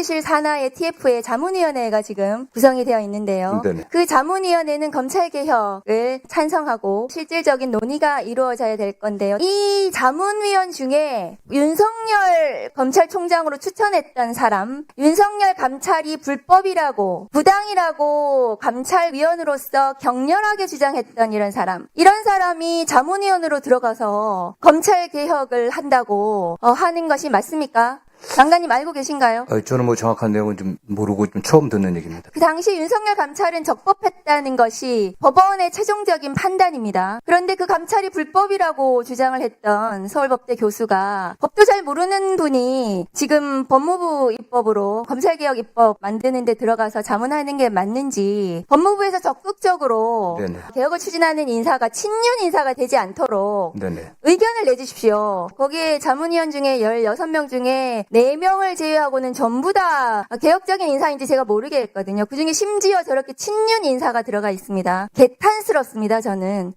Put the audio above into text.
대통령실 산하의 TF의 자문위원회가 지금 구성이 되어 있는데요. 네네. 그 자문위원회는 검찰개혁을 찬성하고 실질적인 논의가 이루어져야 될 건데요. 이 자문위원 중에 윤석열 검찰총장으로 추천했던 사람, 윤석열 감찰이 불법이라고, 부당이라고 감찰위원으로서 격렬하게 주장했던 이런 사람, 이런 사람이 자문위원으로 들어가서 검찰개혁을 한다고 어, 하는 것이 맞습니까? 장관님 알고 계신가요? 어, 저는 뭐 정확한 내용은 좀 모르고 좀 처음 듣는 얘기입니다. 그 당시 윤석열 감찰은 적법했다는 것이 법원의 최종적인 판단입니다. 그런데 그 감찰이 불법이라고 주장을 했던 서울법대 교수가 법도 잘 모르는 분이 지금 법무부 입법으로 검찰개혁 입법 만드는 데 들어가서 자문하는 게 맞는지 법무부에서 적극적으로 네네. 개혁을 추진하는 인사가 친윤 인사가 되지 않도록 네네. 의견을 내주십시오. 거기에 자문위원 중에 16명 중에 4명을 제외하고는 전부 다 개혁적인 인사인지 제가 모르겠거든요. 그 중에 심지어 저렇게 친윤 인사가 들어가 있습니다. 개탄스럽습니다, 저는.